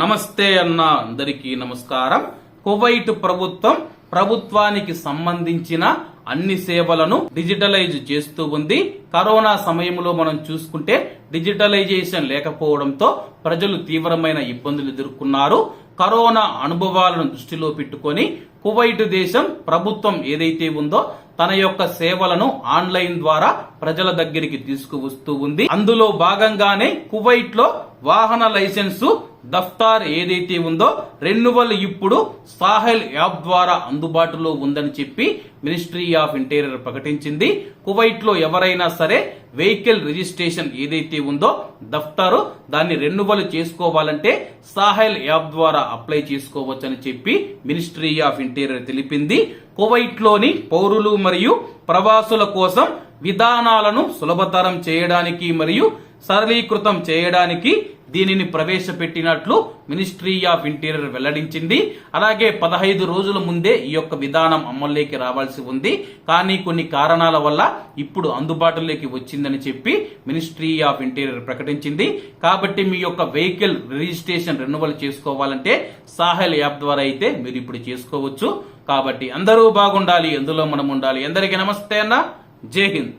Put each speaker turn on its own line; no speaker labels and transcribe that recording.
నమస్తే అన్న అందరికీ నమస్కారం. కువైట్ ప్రభుత్వం ప్రభుత్వానికి సంబంధించిన అన్ని సేవలను డిజిటలైజ్ చేస్తూ ఉంది. కరోనా సమయంలో మనం చూసుకుంటే డిజిటలైజేషన్ లేకపోవడంతో ప్రజలు తీవ్రమైన ఇబ్బందులు ఎదుర్కొన్నారు. కరోనా అనుభవాలను దృష్టిలో పెట్టుకొని కువైట్ దేశం ప్రభుత్వం ఏదైతే ఉందో తన యొక్క సేవలను ఆన్లైన్ ద్వారా ప్రజల దగ్గరికి తీసుకువస్తూ ఉంది. అందులో భాగంగానే కువైట్లో వాహన లైసెన్సు దఫ్తార్ ఏదైతే ఉందో రెన్యువల్ ఇప్పుడు సాహెల్ యాప్ ద్వారా అందుబాటులో ఉందని చెప్పి మినిస్ట్రీ ఆఫ్ ఇంటీరియర్ ప్రకటించింది. కువైట్లో ఎవరైనా సరే వెహికల్ రిజిస్ట్రేషన్ ఏదైతే ఉందో దఫ్తారు దాన్ని రెన్యువల్ చేసుకోవాలంటే సాహెల్ యాప్ ద్వారా అప్లై చేసుకోవచ్చని చెప్పి మినిస్ట్రీ ఆఫ్ ఇంటీరియర్ తెలిపింది. కువైట్లోని పౌరులు మరియు ప్రవాసుల కోసం విధానాలను సులభతరం చేయడానికి మరియు సరళీకృతం చేయడానికి దీనిని ప్రవేశపెట్టినట్లు మినిస్ట్రీ ఆఫ్ ఇంటీరియర్ వెల్లడించింది. అలాగే పదహైదు రోజుల ముందే ఈ యొక్క విధానం అమల్లోకి రావాల్సి ఉంది. కానీ కొన్ని కారణాల వల్ల ఇప్పుడు అందుబాటులోకి వచ్చిందని చెప్పి మినిస్ట్రీ ఆఫ్ ఇంటీరియర్ ప్రకటించింది. కాబట్టి మీ యొక్క వెహికల్ రిజిస్ట్రేషన్ రెన్యువల్ చేసుకోవాలంటే సాహెల్ యాప్ ద్వారా అయితే మీరు ఇప్పుడు చేసుకోవచ్చు. కాబట్టి అందరూ బాగుండాలి ఎందులో మనం ఉండాలి. అందరికీ నమస్తే అన్న. జై హింద్.